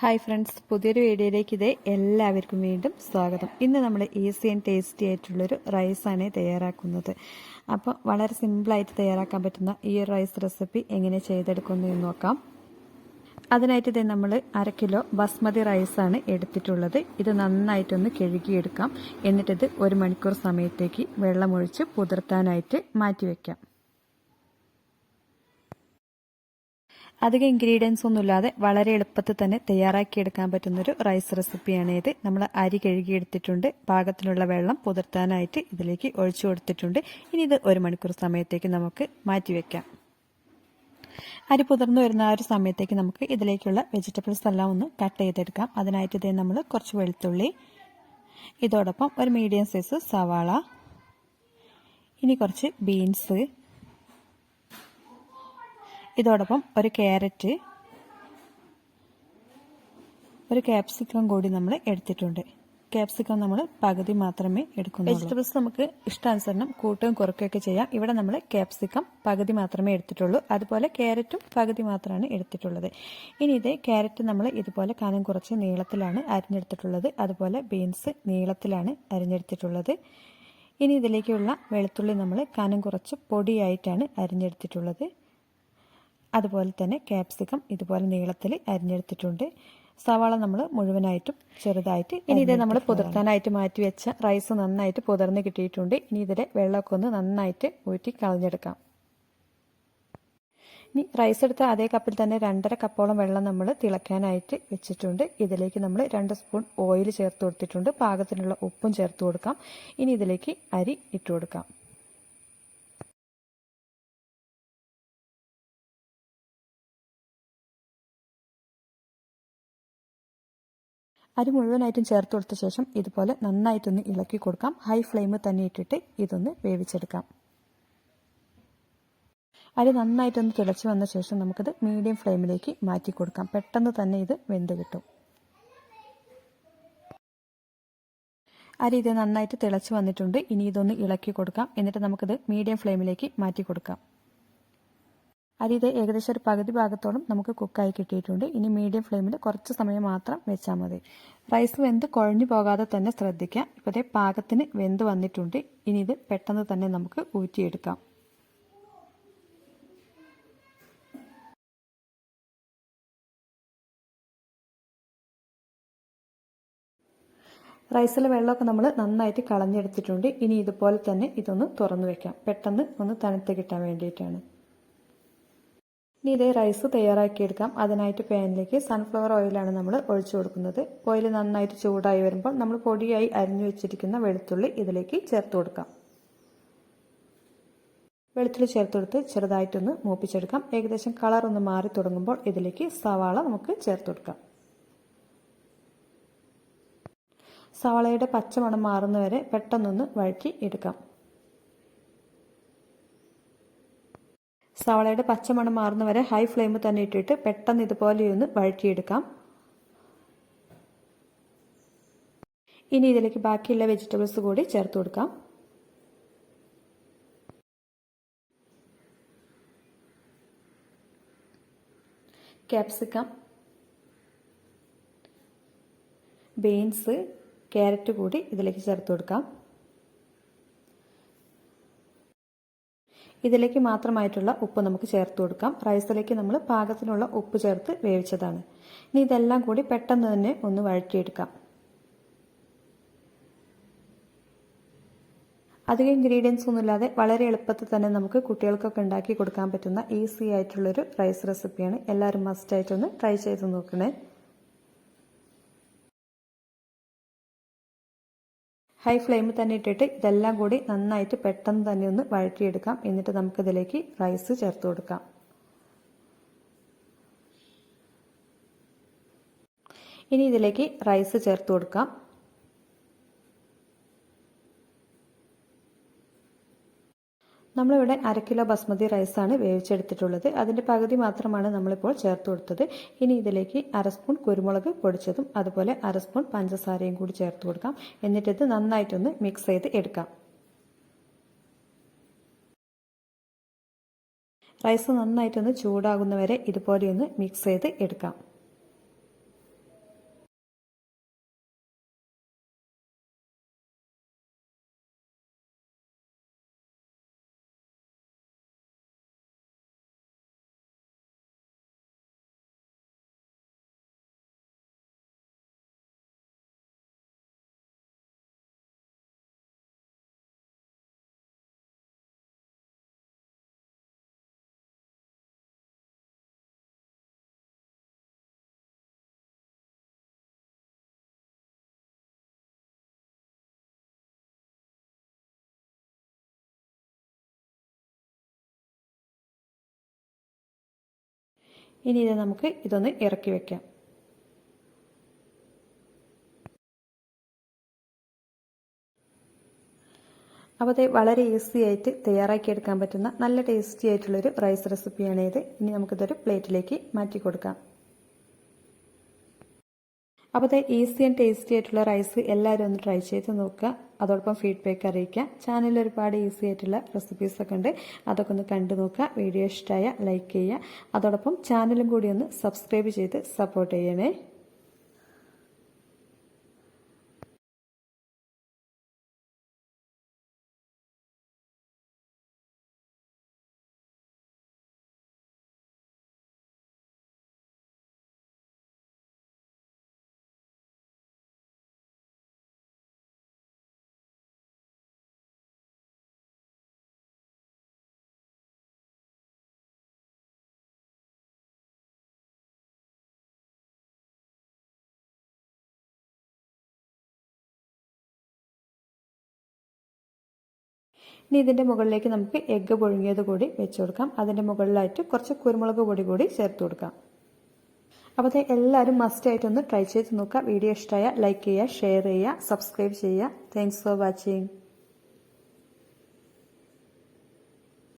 Hi friends പുതിയൊരു വീഡിയോയിലേക്ക് ഇതേ എല്ലാവർക്കും വീണ്ടും സ്വാഗതം. ഇന്ന് നമ്മൾ ഈസി ആൻഡ് ടേസ്റ്റി ആയിട്ടുള്ളൊരു റൈസാണ് തയ്യാറാക്കുന്നത്. അപ്പോൾ വളരെ സിമ്പിളായിട്ട് തയ്യാറാക്കാൻ പറ്റുന്ന ഈ റൈസ് റെസിപ്പി എങ്ങനെ ചെയ്തെടുക്കുന്നു എന്ന് നോക്കാം. അതിനായിട്ട് ഇതേ നമ്മൾ അര കിലോ ബസ്മതി റൈസാണ് എടുത്തിട്ടുള്ളത്. ഇത് നന്നായിട്ടൊന്ന് കഴുകിയെടുക്കാം. എന്നിട്ടിത് ഒരു മണിക്കൂർ സമയത്തേക്ക് വെള്ളമൊഴിച്ച് പുതിർത്താനായിട്ട് മാറ്റിവെക്കാം അധികം ഇൻഗ്രീഡിയൻസ് ഒന്നുമില്ലാതെ വളരെ എളുപ്പത്തിൽ തന്നെ തയ്യാറാക്കിയെടുക്കാൻ പറ്റുന്നൊരു റൈസ് റെസിപ്പിയാണ് ഇത്. നമ്മൾ അരി കഴുകിയെടുത്തിട്ടുണ്ട്. പാകത്തിനുള്ള വെള്ളം പുതിർത്താനായിട്ട് ഇതിലേക്ക് ഒഴിച്ചു കൊടുത്തിട്ടുണ്ട്. ഇനി ഇത് ഒരു മണിക്കൂർ സമയത്തേക്ക് നമുക്ക് മാറ്റിവെക്കാം അരി പുതിർന്നു വരുന്ന ആ ഒരു സമയത്തേക്ക് നമുക്ക് ഇതിലേക്കുള്ള വെജിറ്റബിൾസ് എല്ലാം ഒന്ന് കട്ട് ചെയ്തെടുക്കാം. അതിനായിട്ട് ഇതേ നമ്മൾ കുറച്ച് വെളുത്തുള്ളി ഇതോടൊപ്പം ഒരു മീഡിയം സൈസ് സവാള ഇനി കുറച്ച് ബീൻസ് ഇതോടൊപ്പം ഒരു ക്യാരറ്റ് ഒരു ക്യാപ്സിക്കം കൂടി നമ്മൾ എടുത്തിട്ടുണ്ട്. ക്യാപ്സിക്കം നമ്മൾ പകുതി മാത്രമേ എടുക്കുന്നുള്ളൂ. വെജിറ്റബിൾസ് നമുക്ക് ഇഷ്ടാനുസരണം കൂട്ടുകയും കുറയ്ക്കുകയൊക്കെ ചെയ്യാം. ഇവിടെ നമ്മൾ ക്യാപ്സിക്കം പകുതി മാത്രമേ എടുത്തിട്ടുള്ളൂ. അതുപോലെ ക്യാരറ്റും പകുതി മാത്രമാണ് എടുത്തിട്ടുള്ളത്. ഇനി ഇതേ ക്യാരറ്റ് നമ്മൾ ഇതുപോലെ കനം കുറച്ച് നീളത്തിലാണ് അരിഞ്ഞെടുത്തിട്ടുള്ളത്. അതുപോലെ ബീൻസ് നീളത്തിലാണ് അരിഞ്ഞെടുത്തിട്ടുള്ളത്. ഇനി ഇതിലേക്കുള്ള വെളുത്തുള്ളി നമ്മൾ കനം കുറച്ച് പൊടിയായിട്ടാണ് അരിഞ്ഞെടുത്തിട്ടുള്ളത്. അതുപോലെ തന്നെ ക്യാപ്സിക്കം ഇതുപോലെ നീളത്തിൽ അരിഞ്ഞെടുത്തിട്ടുണ്ട്. സവാള നമ്മൾ മുഴുവനായിട്ടും ചെറുതായിട്ട് ഇനി ഇത് നമ്മൾ പുതിർത്താനായിട്ട് മാറ്റി വെച്ച റൈസ് നന്നായിട്ട് പുതിർന്ന് കിട്ടിയിട്ടുണ്ട്. ഇനി ഇതിലെ വെള്ളമൊക്കെ ഒന്ന് നന്നായിട്ട് ഊറ്റി കളഞ്ഞെടുക്കാം. ഇനി റൈസ് എടുത്ത അതേ കപ്പിൽ തന്നെ രണ്ടര കപ്പോളം വെള്ളം നമ്മൾ തിളയ്ക്കാനായിട്ട് വെച്ചിട്ടുണ്ട്. ഇതിലേക്ക് നമ്മൾ രണ്ട് സ്പൂൺ ഓയിൽ ചേർത്ത് കൊടുത്തിട്ടുണ്ട്. പാകത്തിനുള്ള ഉപ്പും ചേർത്ത് കൊടുക്കാം. ഇനി ഇതിലേക്ക് അരി ഇട്ട് കൊടുക്കാം. അരി മുഴുവനായിട്ടും ചേർത്ത് കൊടുത്ത ശേഷം ഇതുപോലെ നന്നായിട്ടൊന്ന് ഇളക്കി കൊടുക്കാം. ഹൈ ഫ്ലെയിമിൽ തന്നെ ഇട്ടിട്ട് ഇതൊന്ന് വേവിച്ചെടുക്കാം. അരി നന്നായിട്ടൊന്ന് തിളച്ച് വന്ന ശേഷം നമുക്കിത് മീഡിയം ഫ്ലെയിമിലേക്ക് മാറ്റി കൊടുക്കാം. പെട്ടെന്ന് തന്നെ ഇത് വെന്ത് കിട്ടും. അരി ഇത് നന്നായിട്ട് തിളച്ച് വന്നിട്ടുണ്ട്. ഇനി ഇതൊന്ന് ഇളക്കി കൊടുക്കാം. എന്നിട്ട് നമുക്കിത് മീഡിയം ഫ്ലെയിമിലേക്ക് മാറ്റി കൊടുക്കാം. അരി ഇത് ഏകദേശം ഒരു പകുതി ഭാഗത്തോളം നമുക്ക് കുക്കായി കിട്ടിയിട്ടുണ്ട്. ഇനി മീഡിയം ഫ്ലെയിമിൽ കുറച്ച് സമയം മാത്രം വെച്ചാൽ മതി. റൈസ് വെന്ത് കുഴഞ്ഞു പോകാതെ തന്നെ ശ്രദ്ധിക്കാം. ഇപ്പോഴത്തെ പാകത്തിന് വെന്ത് വന്നിട്ടുണ്ട്. ഇനി ഇത് പെട്ടെന്ന് തന്നെ നമുക്ക് ഊറ്റിയെടുക്കാം. റൈസിലെ വെള്ളമൊക്കെ നമ്മൾ നന്നായിട്ട് കളഞ്ഞെടുത്തിട്ടുണ്ട്. ഇനി ഇതുപോലെ തന്നെ ഇതൊന്ന് തുറന്നു വെക്കാം. പെട്ടെന്ന് ഒന്ന് തണുത്ത് കിട്ടാൻ വേണ്ടിയിട്ടാണ്. ഇനി ഇതേ റൈസ് തയ്യാറാക്കിയെടുക്കാം. അതിനായിട്ട് പാനിലേക്ക് സൺഫ്ലവർ ഓയിലാണ് നമ്മൾ ഒഴിച്ചു കൊടുക്കുന്നത്. ഓയിൽ നന്നായിട്ട് ചൂടായി വരുമ്പോൾ നമ്മൾ പൊടിയായി അരിഞ്ഞു വെച്ചിരിക്കുന്ന വെളുത്തുള്ളി ഇതിലേക്ക് ചേർത്ത് കൊടുക്കാം. വെളുത്തുള്ളി ചേർത്ത് കൊടുത്ത് ചെറുതായിട്ടൊന്ന് മൂപ്പിച്ചെടുക്കാം. ഏകദേശം കളർ ഒന്ന് മാറി തുടങ്ങുമ്പോൾ ഇതിലേക്ക് സവാള നമുക്ക് ചേർത്ത് കൊടുക്കാം. സവാളയുടെ പച്ചമണം മാറുന്നവരെ പെട്ടെന്നൊന്ന് വഴറ്റി എടുക്കാം. സവാളയുടെ പച്ചമണം മാറുന്ന വരെ ഹൈ ഫ്ലെയിമിൽ തന്നെ ഇട്ടിട്ട് പെട്ടെന്ന് ഇതുപോലെ ഒന്ന് വഴറ്റിയെടുക്കാം. ഇനി ഇതിലേക്ക് ബാക്കിയുള്ള വെജിറ്റബിൾസ് കൂടി ചേർത്ത് കൊടുക്കാം. ക്യാപ്സിക്കം ബീൻസ് ക്യാരറ്റ് കൂടി ഇതിലേക്ക് ചേർത്ത് കൊടുക്കാം. ഇതിലേക്ക് മാത്രമായിട്ടുള്ള ഉപ്പ് നമുക്ക് ചേർത്ത് കൊടുക്കാം. റൈസിലേക്ക് നമ്മൾ പാകത്തിനുള്ള ഉപ്പ് ചേർത്ത് വേവിച്ചതാണ്. ഇനി ഇതെല്ലാം കൂടി പെട്ടെന്ന് തന്നെ ഒന്ന് വഴറ്റിയെടുക്കാം. അധികം ഇൻഗ്രീഡിയൻസ് ഒന്നുമില്ലാതെ വളരെ എളുപ്പത്തിൽ തന്നെ നമുക്ക് കുട്ടികൾക്കൊക്കെ ഉണ്ടാക്കി കൊടുക്കാൻ പറ്റുന്ന ഈസി ആയിട്ടുള്ളൊരു റൈസ് റെസിപ്പിയാണ് എല്ലാവരും മസ്റ്റായിട്ടൊന്ന് ട്രൈ ചെയ്ത് നോക്കണേ. ഹൈ ഫ്ലെയിമിൽ തന്നെ ഇട്ടിട്ട് ഇതെല്ലാം കൂടി നന്നായിട്ട് പെട്ടെന്ന് തന്നെ ഒന്ന് വഴറ്റിയെടുക്കാം. എന്നിട്ട് നമുക്കിതിലേക്ക് റൈസ് ചേർത്ത് കൊടുക്കാം. ഇനി ഇതിലേക്ക് റൈസ് ചേർത്ത് കൊടുക്കാം. നമ്മളിവിടെ അര കിലോ ബസ്മതി റൈസാണ് വേവിച്ചെടുത്തിട്ടുള്ളത്. അതിന്റെ പകുതി മാത്രമാണ് നമ്മളിപ്പോൾ ചേർത്ത് കൊടുത്തത്. ഇനി ഇതിലേക്ക് അര സ്പൂൺ കുരുമുളക് പൊടിച്ചതും അതുപോലെ അര സ്പൂൺ പഞ്ചസാരയും കൂടി ചേർത്ത് കൊടുക്കാം. എന്നിട്ടിത് നന്നായിട്ടൊന്ന് മിക്സ് ചെയ്ത് എടുക്കാം. റൈസ് നന്നായിട്ടൊന്ന് ചൂടാകുന്നവരെ ഇതുപോലെയൊന്ന് മിക്സ് ചെയ്ത് എടുക്കാം. ഇനി ഇത് നമുക്ക് ഇതൊന്ന് ഇറക്കി വെക്കാം. അപ്പോൾ അത് വളരെ ഈസി ആയിട്ട് തയ്യാറാക്കി എടുക്കാൻ പറ്റുന്ന നല്ല ടേസ്റ്റി ആയിട്ടുള്ളൊരു റൈസ് റെസിപ്പിയാണ് ഇത് ഇനി നമുക്കിതൊരു പ്ലേറ്റിലേക്ക് മാറ്റി കൊടുക്കാം. അപ്പോൾ അത് ഈസി ആൻഡ് ടേസ്റ്റി ആയിട്ടുള്ള റൈസ് എല്ലാവരും ഒന്ന് ട്രൈ ചെയ്ത് നോക്കുക. അതോടൊപ്പം ഫീഡ്ബാക്ക് അറിയിക്കുക. ചാനലിൽ ഒരുപാട് ഈസി ആയിട്ടുള്ള റെസിപ്പീസൊക്കെ ഉണ്ട്. അതൊക്കെ ഒന്ന് കണ്ടു നോക്കുക. വീഡിയോ ഇഷ്ടമായ ലൈക്ക് ചെയ്യുക. അതോടൊപ്പം ചാനലും കൂടി ഒന്ന് സബ്സ്ക്രൈബ് ചെയ്ത് സപ്പോർട്ട് ചെയ്യണേ. ഇനി ഇതിന്റെ മുകളിലേക്ക് നമുക്ക് എഗ്ഗ് പുഴുങ്ങിയത് കൂടി വെച്ച് കൊടുക്കാം. അതിന്റെ മുകളിലായിട്ട് കുറച്ച് കുരുമുളക് പൊടി കൂടി ചേർത്ത് കൊടുക്കാം. അപ്പോൾ അത് എല്ലാവരും മസ്റ്റായിട്ടൊന്ന് ട്രൈ ചെയ്ത് നോക്കുക. വീഡിയോ ഇഷ്ടമായ ലൈക്ക് ചെയ്യുക ഷെയർ ചെയ്യുക സബ്സ്ക്രൈബ് ചെയ്യുക. Thanks for watching